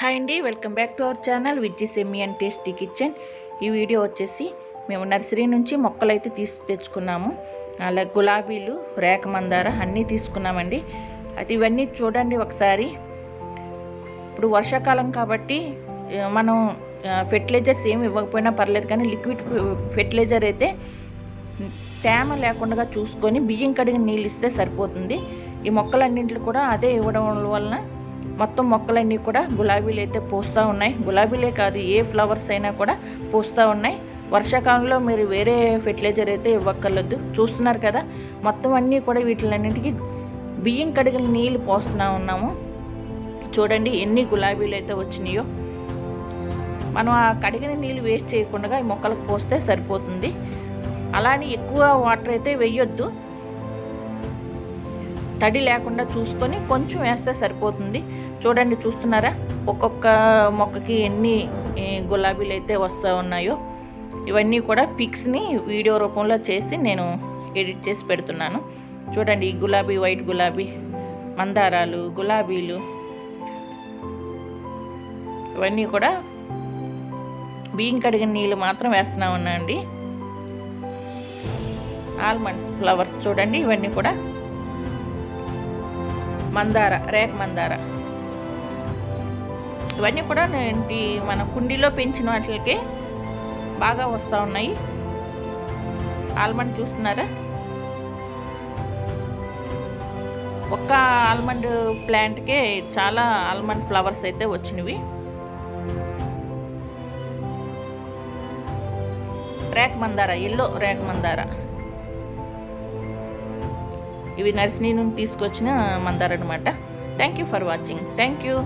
Hi అండి welcome back to our channel Vijji semi and tasty kitchen. ఈ video వచ్చేసి మేము నర్సరీ నుంచి మొక్కలు అయితే తీసు తెచ్చుకున్నాము. అలా గులాబీలు రేఖ మందార అన్నీ తీసుకున్నామండి. అది ఇవన్నీ చూడండి ఒకసారి. ఇప్పుడు వర్షాకాలం కాబట్టి మనం ఫెర్టిలైజర్స్ ఏమి ఇవ్వకపోయినా పర్లేదు కానీ లిక్విడ్ ఫెర్టిలైజర్ అయితే తేమ లేకుండా చూసుకొని బియ్యం కడిగిన నీళ్ళు ఇస్తే సరిపోతుంది. ఈ మొక్కలన్నింటిలో కూడా అదే ఇవ్వడం వలన మొత్తం మొక్కలన్నీ కూడా గులాబీలు అయితే పూస్తూ ఉన్నాయి. గులాబీలే కాదు ఏ ఫ్లవర్స్ అయినా కూడా పూస్తూ ఉన్నాయి. వర్షాకాలంలో మీరు వేరే ఫెర్టిలైజర్ అయితే ఇవ్వక్కర్లేదు. చూస్తున్నారు కదా మొత్తం అన్నీ కూడా వీటిలన్నింటికి బియ్యం కడిగిన నీళ్ళు పోస్తూ ఉన్నాము. చూడండి ఎన్ని గులాబీలు అయితే వచ్చినాయో. మనం ఆ కడిగిన నీళ్ళు వేస్ట్ చేయకుండా ఈ మొక్కలకు పోస్తే సరిపోతుంది. అలానే ఎక్కువ వాటర్ అయితే వేయొద్దు. తడి లేకుండా చూసుకొని కొంచెం వేస్తే సరిపోతుంది. చూడండి చూస్తున్నారా? ఒక్కొక్క మొక్కకి ఎన్ని గులాబీలు అయితే వస్తూ ఉన్నాయో ఇవన్నీ కూడా పిక్స్ని వీడియో రూపంలో చేసి నేను ఎడిట్ చేసి పెడుతున్నాను. చూడండి ఈ గులాబీ వైట్ గులాబీ మందారాలు గులాబీలు ఇవన్నీ కూడా బియ్యం కడిగిన నీళ్ళు మాత్రం వేస్తున్నా ఉన్నాయండి ఆల్మండ్స్ ఫ్లవర్స్ చూడండి ఇవన్నీ కూడా మందార రేక్ మందార. ఇవన్నీ కూడా ఏంటి మన కుండీలో పెంచిన వాటికి బాగా వస్తూ ఉన్నాయి. ఆల్మండ్ చూస్తున్నారా? ఒక్క ఆల్మండ్ ప్లాంట్కే చాలా ఆల్మండ్ ఫ్లవర్స్ అయితే వచ్చినవి. రేక్ మందార ఎల్లో రేక్ మందార. ఇవి నర్సరీ నుండి తీసుకొచ్చిన మందారనమాట. Thank you for watching thank you